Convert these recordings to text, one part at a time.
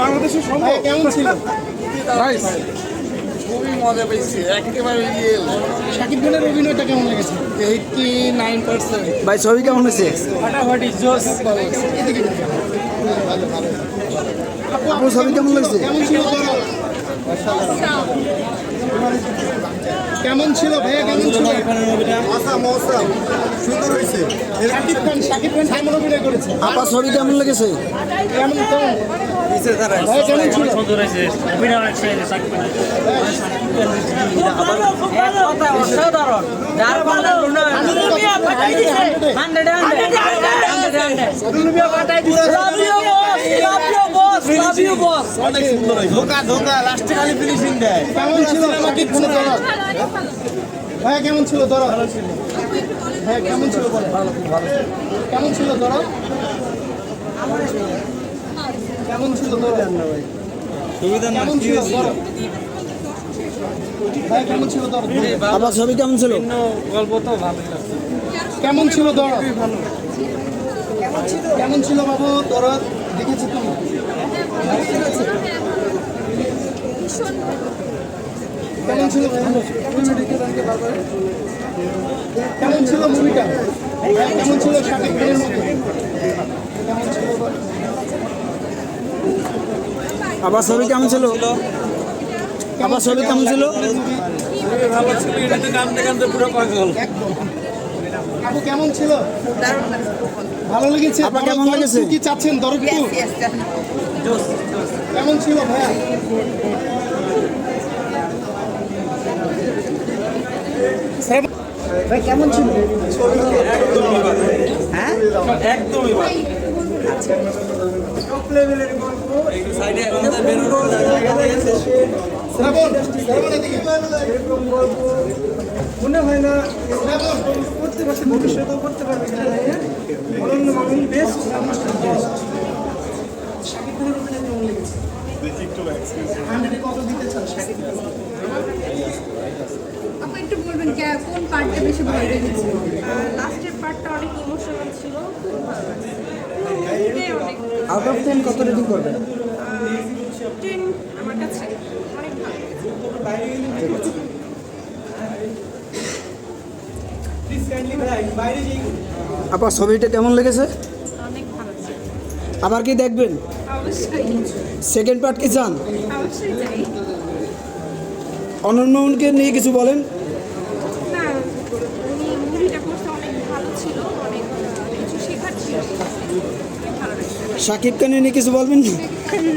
বাংলাদেশের ভাই কেমন ছিল? খুবই মজা পেয়েছি একেবারে রিয়েল শাকিব খানের অভিনয়টা কেমন লেগেছে? এইটি নাইন পার্সেন্ট ভাই ছবি কেমন হয়েছে? ফাটাফাটি জোস আপু ছবি কেমন লাগছে কেমন ছিল? তোর? কেমন ছিল ভাইয়া কেমন ছিল? সুন্দর হয়েছে। শাকিব খান শাকিব খান কেমন অভিনয় করেছে। আপা ছবি কেমন লেগেছে? কেমন কেমন? ভাইয়া কেমন ছিল ধোকা ধোকা লাস্টে খালি ফিনিশিং দেয়। কেমন ছিল? শাকিব খানের দরদ ভাইয়া কেমন ছিল? ভাইয়া কেমন ছিল? বলো। কেমন ছিল? দরদ কেমন ছিল? দরদ কেমন ছিল? দরদ ভাইয়া কেমন ছিল? দরদ আপা ছবি কেমন ছিল? কেমন ছিল? দরদ কেমন ছিল বাবু? দরদ দেখেছি তুমি? কেমন ছিল কেমন ছিল মুভিটা কেমন ছিল শাকিব খানের মতো কেমন ছিল? বল? আপা ছবি কেমন ছিল? আপা ছবি কেমন ছিল? ভালো ছিল কান্দতে পুরো পাগল। একদম। আপু কেমন ছিল? ভালো লেগেছে। কেমন লেগেছে? কি চাচ্ছেন? দরদ টু কেমন ছিল ভাইয়া? স্যার, ভাই কেমন ছিল? হ্যাঁ? একদমই সাইডে আমাদের বেরোনো শ্রাবণ শ্রাবণ এদিকে মনে হয় না করতে পারছে ভবিষ্যতেও করতে পারবে অনন্য মামুন বেস্ট শাকিব খানের অভিনয় কেমন লেগেছে হান্ড্রেডে কত দিতে চান শাকিব আপনি একটু বলবেন কোন পার্টটা বেশি ভালো লেগেছে? লাস্টের পার্টটা অনেক ইমোশনাল ছিল খুব ভালো আউট অফ টেন কত রেটিং করবেন? টেন আমার কাছে অনেক ভালো লেগেছে প্লিজ কাইন্ডলি ভাই বাইরে যেই আপা ছবিটা কেমন লেগেছে? আবার কি দেখবেন? সেকেন্ড পার্ট কি চান? অনন্যকে নিয়ে কিছু বলেন। শাকিব খানের নিয়ে কিছু বলবেন?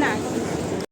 না।